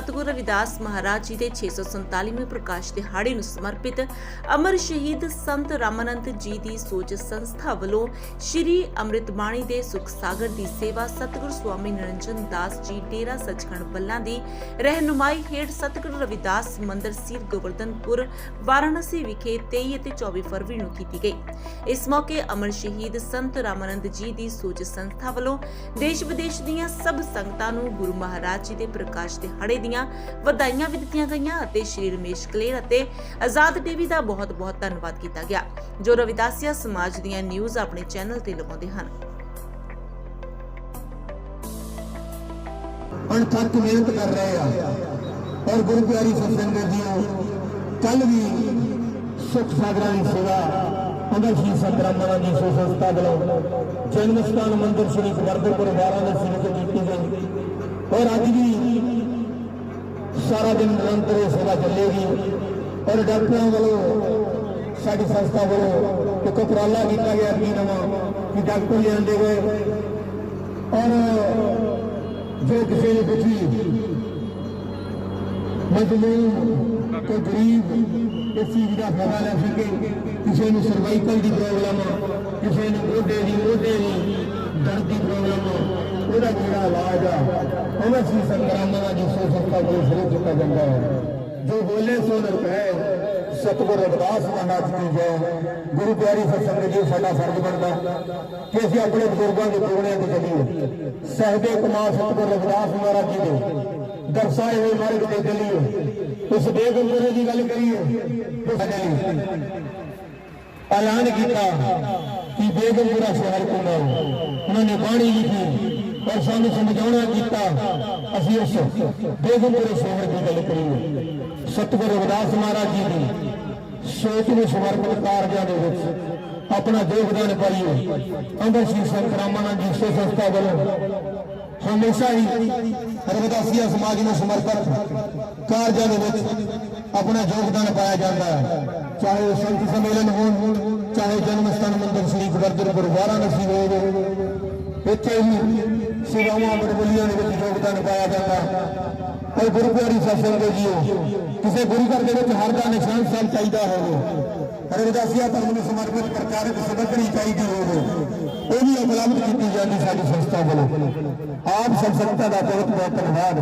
ਧੰਨ ਸਤਿਗੁਰ ਰਵਿਦਾਸ ਮਹਾਰਾਜ ਜੀ ਦੇ 647ਵੇਂ ਪ੍ਰਕਾਸ਼ ਦਿਹਾੜੇ ਨੂੰ ਸਮਰਪਿਤ ਅਮਰ ਸ਼ਹੀਦ ਸੰਤ ਰਾਮਾਨੰਦ ਜੀ ਦੀ ਸੋਚ ਸੰਸਥਾ ਵੱਲੋਂ ਸ਼੍ਰੀ ਅੰਮ੍ਰਿਤ ਬਾਣੀ ਦੇ ਸੁਖ ਸਾਗਰ ਦੀ ਸੇਵਾ ਸਤਿਗੁਰ ਸਵਾਮੀ ਨਿਰੰਜਨ ਦਾਸ ਜੀ ਡੇਰਾ ਸੱਚਖੰਡ ਬੱਲਾ ਦੀ ਰਹਿਨੁਮਾਈ ਹੇਠ ਸਤਿਗੁਰ ਰਵਿਦਾਸ ਮੰਦਰ ਸੀਰ ਗੋਵਰਧਨਪੁਰ, ਵਾਰਾਣਸੀ ਵਿਖੇ 23 ਅਤੇ 24 ਫਰਵਰੀ ਨੂੰ ਕੀਤੀ ਗਈ। ਇਸ ਮੌਕੇ ਅਮਰ ਸ਼ਹੀਦ ਸੰਤ ਰਾਮਾਨੰਦ ਜੀ ਦੀ ਸੋਚ ਸੰਸਥਾ ਵੱਲੋਂ ਦੇਸ਼ ਵਿਦੇਸ਼ ਦੀਆਂ ਸਭ ਸੰਗਤਾਂ ਨੂੰ ਗੁਰੂ ਮਹਾਰਾਜ ਜੀ ਦੇ ਪ੍ਰਕਾਸ਼ ਦਿਹਾੜੇ ਦੀ ਦੀਆਂ ਵਧਾਈਆਂ ਵੀ ਦਿੱਤੀਆਂ ਗਈਆਂ ਅਤੇ ਸ਼੍ਰੀ ਰਮੇਸ਼ ਕਲੇਰ ਅਤੇ ਆਜ਼ਾਦ ਟੀਵੀ ਦਾ ਬਹੁਤ-ਬਹੁਤ ਧੰਨਵਾਦ ਕੀਤਾ ਗਿਆ, ਜੋ ਰਵਿਦਾਸੀਆ ਸਮਾਜ ਦੀਆਂ ਨਿਊਜ਼ ਆਪਣੇ ਚੈਨਲ ਤੇ ਲਗਾਉਂਦੇ ਹਨ। ਅਣਥੱਕ ਮਿਹਨਤ ਕਰ ਰਹੇ ਆ ਔਰ ਗੁਰੂ ਪਿਆਰੀ ਸਤਸੰਗਤ ਜੀਓ ਕੱਲ ਵੀ ਸੁਖ ਸਾਗਰਾਂ ਦੀ ਸੇਵਾ ਅੰਦਰ ਸ਼੍ਰੀ ਸੰਤਰਾਮਾ ਜੀ ਸੋ ਸੰਸਥਾ ਜਨਮ ਸਥਾਨ ਮੰਦਿਰ ਸ਼੍ਰੀ ਗਵਰਧਨਪੁਰ ਵਾਰਾਣਸੀ ਵਿੱਚ ਕੀਤੀ ਗਈ। ਔਰ ਅੱਜ ਵੀ ਸਾਰਾ ਦਿਨ ਨਿਰੰਤਰ ਇਹ ਸੇਵਾ ਚੱਲੇਗੀ ਔਰ ਡਾਕਟਰਾਂ ਵੱਲੋਂ, ਸਾਡੀ ਸੰਸਥਾ ਵੱਲੋਂ ਇੱਕ ਉਪਰਾਲਾ ਕੀਤਾ ਗਿਆ ਕਿ ਨਵਾਂ ਕਿ ਡਾਕਟਰ ਲਿਆਂਦੇ ਗਏ ਔਰ ਜੋ ਕਿਸੇ ਨੇ ਪੁੱਛੀ ਮਜਲੂਮ ਕੋਈ ਗਰੀਬ ਇਸ ਚੀਜ਼ ਦਾ ਫਾਇਦਾ ਲੈ ਸਕੇ, ਕਿਸੇ ਨੂੰ ਸਰਵਾਈਕਲ ਦੀ ਪ੍ਰੋਬਲਮ ਕਿਸੇ ਨੂੰ ਗੋਡੇ ਦੀ ਮੋਢੇ ਦੀ। ਪ੍ਰੋਬਲਮ ਜਿਹੜਾ ਇਲਾਜ ਆ ਉਹਨਾਂ ਸੀ ਸੰਗਰਾਮਾਂ ਦੀ ਸੋ ਸੰਸਥਾ ਕੋਲ ਸ਼ੁਰੂ ਕੀਤਾ ਜਾਂਦਾ ਹੈ ਜੋ ਬੋਲੇ ਸੋ ਨਿਰਭੈ ਸਤਿਗੁਰ ਰਵਿਦਾਸ ਮਹਾਰਾਜ ਕੀ ਜੈ ਗੁਰੂ ਪਿਆਰੀ ਸਤਸੰਗ ਜੀ ਸਾਡਾ ਫਰਜ਼ ਬਣਦਾ ਕਿ ਅਸੀਂ ਆਪਣੇ ਬਜ਼ੁਰਗਾਂ ਦੇ ਕੋਣਿਆਂ ਤੇ ਚੱਲੀਏ ਸਹਿਬੇ ਕਮਾਲ ਸਤਿਗੁਰ ਰਵਿਦਾਸ ਮਹਾਰਾਜ ਜੀ ਦੇ ਦਰਸਾਏ ਹੋਏ ਮਾਰਗ ਤੇ ਚੱਲੀਏ ਉਸ ਬੇਗੁੰਦਰੇ ਦੀ ਗੱਲ ਕਰੀਏ ਐਲਾਨ ਕੀਤਾ ਕਿ ਬੇਗੁੰਦਰਾ ਸ਼ਹਿਰ ਕੋਲੋਂ ਉਹਨਾਂ ਨੇ ਬਾਣੀ ਲਿਖੀ ਔਰ ਸਾਨੂੰ ਸਮਝਾਉਣਾ ਕੀਤਾ, ਅਸੀਂ ਉਸ ਬੇਗੁੰਦਰੇ ਸ਼ਹਿਰ ਦੀ ਗੱਲ ਕਰੀਏ। ਸਤਿਗੁਰੂ ਰਵਿਦਾਸ ਮਹਾਰਾਜ ਜੀ ਦੀ ਸੋਚ ਨੂੰ ਸਮਰਪਿਤ ਕਾਰਜਾਂ ਦੇ ਵਿੱਚ ਆਪਣਾ ਯੋਗਦਾਨ ਪਾਈਏ। ਅੰਦਰ ਸ਼੍ਰੀ ਸੰਤ ਜੀ ਸੰਸਥਾ ਵੱਲੋਂ ਹਮੇਸ਼ਾ ਹੀ ਰਵਿਦਾਸੀਆ ਸਮਾਜ ਨੂੰ ਸਮਰਪਿਤ ਕਾਰਜਾਂ ਦੇ ਵਿੱਚ ਆਪਣਾ ਯੋਗਦਾਨ ਪਾਇਆ ਜਾਂਦਾ ਹੈ। ਚਾਹੇ ਉਹ ਸੰਤ ਸੰਮੇਲਨ ਹੋਣ, ਚਾਹੇ ਜਨਮ ਸਥਾਨ ਮੰਦਿਰ ਸ੍ਰੀ ਗਵਰਧਨਪੁਰ ਵਾਰਾਣਸੀ ਹੋਵੇ। ਇੱਥੇ ਹੀ ਸੇਵਾਵਾਂ ਬੜਬੋਲੀਆਂ ਦੇ ਵਿੱਚ ਯੋਗਦਾਨ ਪਾਇਆ ਜਾਂਦਾ। ਹੈ ਗੁਰੂ ਪਿਆਰੀ ਸਤਸੰਗ ਜੀਓ, ਕਿਸੇ ਗੁਰੂ ਘਰ ਦੇ ਵਿੱਚ ਹਰ ਦਾ ਨਿਸ਼ਾਨ ਸਾਹਿਬ ਚਾਹੀਦਾ ਹੋਵੇ। ਰਵਿਦਾਸੀਆ ਧਰਮ ਨੂੰ ਸਮਰਪਿਤ ਪ੍ਰਚਾਰਕ ਸਮੱਗਰੀ ਚਾਹੀਦੀ ਹੋਵੇ। ਉਹ ਵੀ ਉਪਲਬਧ ਕੀਤੀ ਜਾਂਦੀ ਸਾਡੀ ਸੰਸਥਾ ਵੱਲੋਂ। ਆਪ ਸਭ ਸੰਗਤਾਂ ਦਾ ਬਹੁਤ ਬਹੁਤ ਧੰਨਵਾਦ।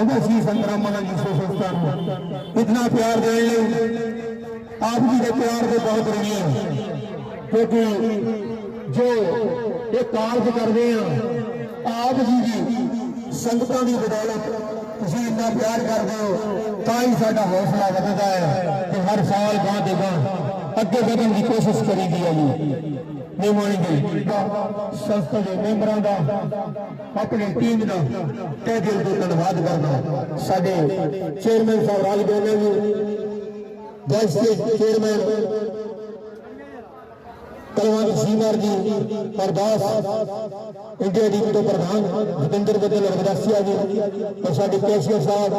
ਅੰਦਰ ਸੀ ਸੰਤਰਾਮਾ ਜੀ ਸੋ ਸੰਸਥਾ ਨੂੰ। ਇਤਨਾ ਪਿਆਰ ਦੇਣ ਲਈ ਆਪ ਜੀ ਦੇ ਪਿਆਰ ਦੇ ਬਹੁਤ ਰਣੀ ਹੈ ਕਿਉਂਕਿ ਜੋ ਇਹ ਕਾਰਜ ਕਰਦੇ ਆ ਆਪ ਜੀ ਦੀ ਸੰਗਤਾਂ ਦੀ ਬਦੌਲਤ ਤੁਸੀਂ ਇੰਨਾ ਪਿਆਰ ਕਰਦੇ ਹੋ, ਤਾਂ ਹੀ ਸਾਡਾ ਹੌਸਲਾ ਵਧਦਾ ਹੈ ਕਿ ਹਰ ਸਾਲ ਗਾਂ ਦੇ ਗਾਂ ਅੱਗੇ ਵਧਣ ਦੀ ਕੋਸ਼ਿਸ਼ ਕਰੀਦੀ ਹੈ ਜੀ। ਨਿਮਾਣੀ ਦੀ ਸੰਸਥਾ ਦੇ ਮੈਂਬਰਾਂ ਦਾ, ਆਪਣੀ ਟੀਮ ਦਾ ਤਹਿ ਦਿਲ ਤੋਂ ਧੰਨਵਾਦ ਕਰਦਾ ਸਾਡੇ ਚੇਅਰਮੈਨ ਸਾਹਿਬ ਰਾਜ ਬੋਲੇ ਜੀ। ਦੇਸ਼ ਚੇਅਰਮੈਨ ਕਲਵੰਤ ਸਿੰਘਰ ਜੀ ਅਰਦਾਸ ਇੰਡੀਆ ਦੀ ਤੋਂ ਪ੍ਰਧਾਨ ਜਤਿੰਦਰ ਬਦਲ ਰਵਿਦਾਸੀਆ ਜੀ, ਔਰ ਸਾਡੇ ਕੇਸ਼ੀਆ ਸਾਹਿਬ,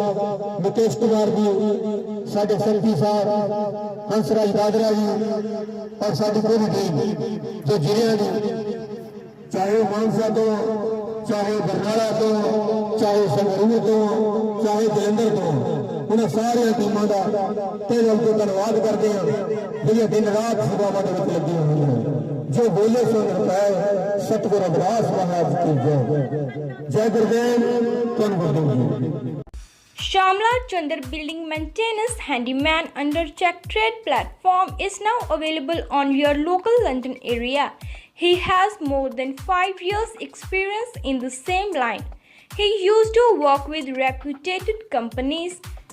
ਮੁਕੇਸ਼ ਕੁਮਾਰ ਜੀ, ਸਾਡੇ ਸੰਤੀ ਸਾਹਿਬ, ਹੰਸਰਾਜ ਦਾਦਰਾ ਜੀ, ਔਰ ਸਾਡੀ ਪੂਰੀ ਟੀਮ ਜੋ ਜ਼ਿਲ੍ਹਿਆਂ ਦੀ, ਚਾਹੇ ਉਹ ਮਾਨਸਾ ਤੋਂ, ਚਾਹੇ ਬਰਨਾਲਾ ਤੋਂ, ਚਾਹੇ ਸੰਗਰੂਰ ਤੋਂ, ਚਾਹੇ ਜਲੰਧਰ ਤੋਂ ਉਹਨਾਂ ਸਾਰੀਆਂ ਟੀਮਾਂ ਦਾ ਤੇ ਦਿਲ ਤੋਂ ਧੰਨਵਾਦ ਕਰਦੇ ਹਾਂ ਜਿਹੜੀਆਂ ਦਿਨ ਰਾਤ ਸੇਵਾਵਾਂ ਦੇ ਵਿੱਚ ਲੱਗੀਆਂ ਹੋਈਆਂ ਜੋ ਬੋਲੇ ਸੋ ਨਿਰਭੈ ਸਤਿਗੁਰ ਅਬਦਾਸ ਮਹਾਰਾਜ ਕੀ ਜੈ ਜੈ ਗੁਰਦੇਵ ਧੰਨ ਗੁਰਦੇਵ ਜੀ Shamla Chandar Building Maintenance Handyman under Check Trade platform is now available on your local London area. He has more than 5 years experience in the same line. He used to work with reputed companies,